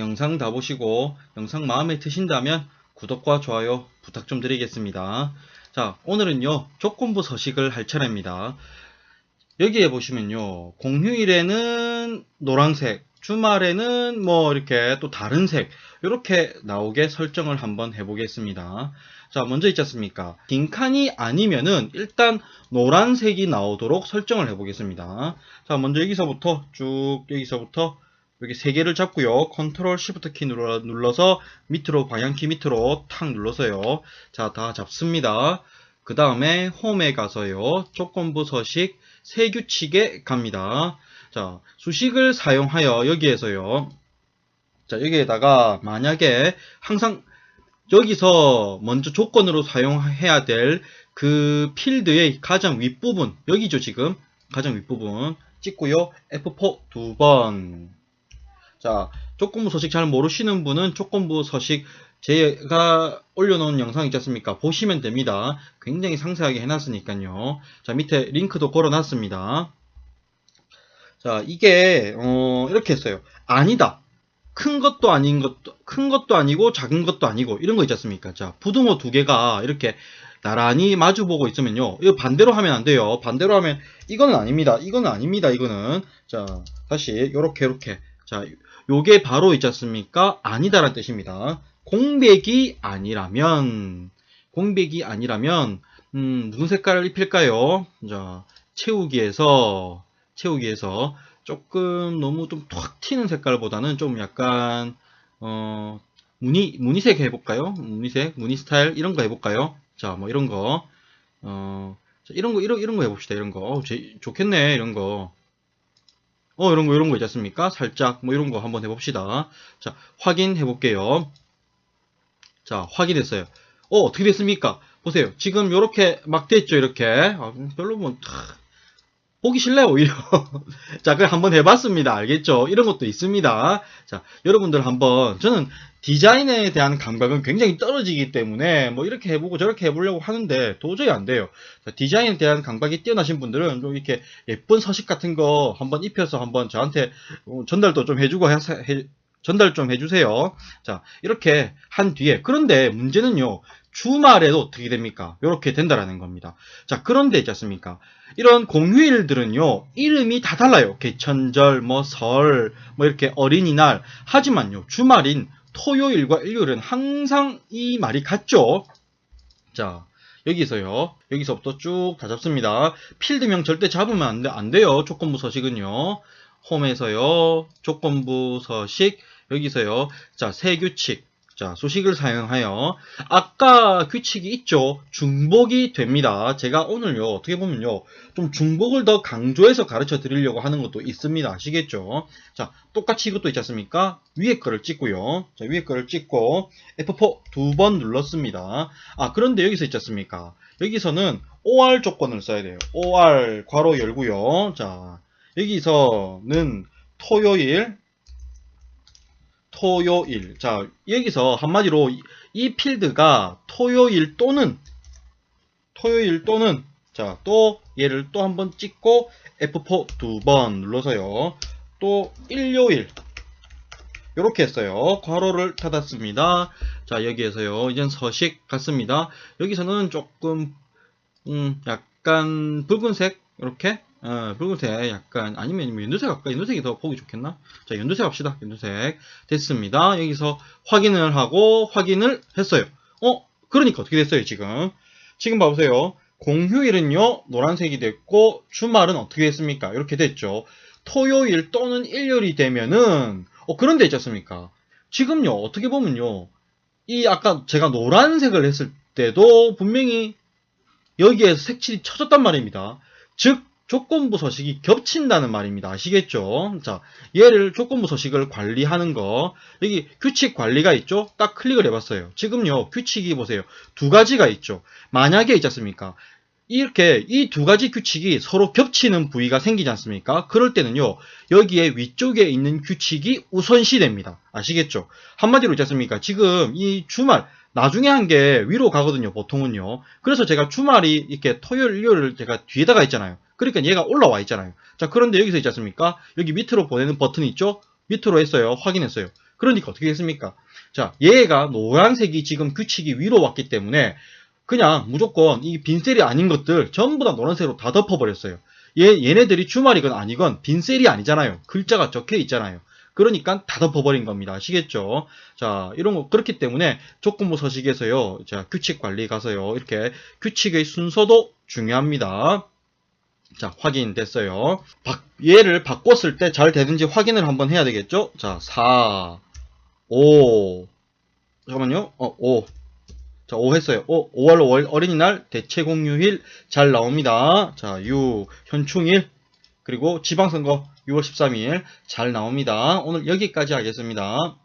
영상 다 보시고 영상 마음에 드신다면 구독과 좋아요 부탁 좀 드리겠습니다. 자, 오늘은요, 조건부 서식을 할 차례입니다. 여기에 보시면요, 공휴일에는 노란색, 주말에는 뭐 이렇게 또 다른 색, 이렇게 나오게 설정을 한번 해보겠습니다. 자, 먼저 있지 않습니까? 빈 칸이 아니면은 일단 노란색이 나오도록 설정을 해보겠습니다. 자, 먼저 여기서부터 쭉 여기서부터 여기 세 개를 잡고요. 컨트롤 시프트 키 눌러, 눌러서 밑으로 방향키 밑으로 탁 눌러서요. 자, 다 잡습니다. 그 다음에 홈에 가서요. 조건부 서식 세 규칙에 갑니다. 자, 수식을 사용하여 여기에서요. 자, 여기에다가 만약에 항상 여기서 먼저 조건으로 사용해야 될 그 필드의 가장 윗부분, 여기죠, 지금. 가장 윗부분 찍고요. F4 두 번. 자, 조건부 서식 잘 모르시는 분은 조건부 서식 제가 올려놓은 영상 있지 않습니까? 보시면 됩니다. 굉장히 상세하게 해놨으니까요. 자, 밑에 링크도 걸어놨습니다. 자, 이게 어, 이렇게 했어요. 아니다. 큰 것도 아닌 것도 큰 것도 아니고 작은 것도 아니고 이런 거 있지 않습니까? 자, 부등호 두 개가 이렇게 나란히 마주 보고 있으면요. 이거 반대로 하면 안 돼요. 반대로 하면 이거는 아닙니다. 이거는 아닙니다. 이거는 자, 다시 요렇게 요렇게 자, 요게 바로 있지 않습니까? 아니다라는 뜻입니다. 공백이 아니라면 공백이 아니라면 음, 무슨 색깔을 입힐까요? 자, 채우기에서 채우기에서 조금 너무 좀탁 튀는 색깔보다는 좀 약간 어 무늬 무늬색 해볼까요? 무늬색 무늬 스타일 이런 거 해볼까요? 자 뭐 이런 거 어, 자, 이런 거 이런 이런 거 해봅시다 이런 거 어, 제, 좋겠네 이런 거. 어 이런 거 이런 거 있지 않습니까? 살짝 뭐 이런 거 한번 해봅시다. 자 확인해 볼게요. 자 확인했어요. 어 어떻게 됐습니까? 보세요. 지금 이렇게 막 됐죠 이렇게. 아, 별로 뭐 하, 보기 싫네요, 오히려. 자, 그걸 한번 해봤습니다. 알겠죠? 이런 것도 있습니다. 자, 여러분들 한번, 저는 디자인에 대한 감각은 굉장히 떨어지기 때문에, 뭐, 이렇게 해보고 저렇게 해보려고 하는데, 도저히 안 돼요. 자, 디자인에 대한 감각이 뛰어나신 분들은 좀 이렇게 예쁜 서식 같은 거 한번 입혀서 한번 저한테 어, 전달도 좀 해주고 해, 해, 전달 좀 해주세요. 자, 이렇게 한 뒤에, 그런데 문제는요, 주말에도 어떻게 됩니까? 이렇게 된다라는 겁니다. 자, 그런데 있지 않습니까? 이런 공휴일들은요, 이름이 다 달라요. 개천절, 뭐, 설, 뭐, 이렇게 어린이날. 하지만요, 주말인 토요일과 일요일은 항상 이 말이 같죠? 자, 여기서요, 여기서부터 쭉 다 잡습니다. 필드명 절대 잡으면 안, 돼, 안 돼요. 조건부 서식은요. 홈에서요, 조건부 서식, 여기서요, 자, 세 규칙. 자, 수식을 사용하여 아까 규칙이 있죠. 중복이 됩니다. 제가 오늘요. 어떻게 보면요. 좀 중복을 더 강조해서 가르쳐 드리려고 하는 것도 있습니다. 아시겠죠? 자, 똑같이 이것도 있지 않습니까? 위에 거를 찍고요. 자, 위에 거를 찍고 F4 두 번 눌렀습니다. 아, 그런데 여기서 있지 않습니까? 여기서는 OR 조건을 써야 돼요. OR 괄호 열고요. 자, 여기서는 토요일 토요일. 자, 여기서 한마디로 이 필드가 토요일 또는 토요일 또는 자, 또 얘를 또 한 번 찍고 F4 두 번 눌러서요. 또 일요일 이렇게 했어요. 괄호를 닫았습니다. 자, 여기에서요. 이젠 서식 같습니다. 여기서는 조금 음, 약간 붉은색 이렇게 어, 붉은색 약간 아니면 뭐 연두색 할까? 연두색이 더 보기 좋겠나? 자 연두색 합시다. 연두색 됐습니다. 여기서 확인을 하고 확인을 했어요. 어? 그러니까 어떻게 됐어요 지금? 지금 봐보세요. 공휴일은요 노란색이 됐고 주말은 어떻게 됐습니까? 이렇게 됐죠. 토요일 또는 일요일이 되면은 어 그런 데 있지 않습니까? 지금요 어떻게 보면요 이 아까 제가 노란색을 했을 때도 분명히 여기에서 색칠이 쳐졌단 말입니다. 즉 조건부 서식이 겹친다는 말입니다. 아시겠죠? 자, 얘를 조건부 서식을 관리하는 거 여기 규칙 관리가 있죠? 딱 클릭을 해봤어요. 지금요 규칙이 보세요. 두 가지가 있죠. 만약에 있지 않습니까? 이렇게 이 두 가지 규칙이 서로 겹치는 부위가 생기지 않습니까? 그럴 때는요, 여기에 위쪽에 있는 규칙이 우선시 됩니다. 아시겠죠? 한마디로 있지 않습니까? 지금 이 주말, 나중에 한 게 위로 가거든요, 보통은요. 그래서 제가 주말이 이렇게 토요일, 일요일을 제가 뒤에다가 있잖아요. 그러니까 얘가 올라와 있잖아요. 자, 그런데 여기서 있지 않습니까? 여기 밑으로 보내는 버튼이 있죠? 밑으로 했어요. 확인했어요. 그러니까 어떻게 했습니까? 자, 얘가 노란색이 지금 규칙이 위로 왔기 때문에 그냥 무조건 이 빈셀이 아닌 것들 전부 다 노란색으로 다 덮어버렸어요. 얘, 얘네들이 주말이건 아니건 빈셀이 아니잖아요. 글자가 적혀 있잖아요. 그러니까 다 덮어버린 겁니다. 아시겠죠? 자, 이런 거, 그렇기 때문에 조건부 서식에서요, 자, 규칙 관리 가서요, 이렇게 규칙의 순서도 중요합니다. 자, 확인됐어요. 바- 얘를 바꿨을 때 잘 되는지 확인을 한번 해야 되겠죠? 자, 4, 5, 잠깐만요. 어, 5. 자, 5 했어요. 5, 5월 5월 어린이날 대체 공휴일 잘 나옵니다. 자, 6, 현충일, 그리고 지방선거 6월 13일 잘 나옵니다. 오늘 여기까지 하겠습니다.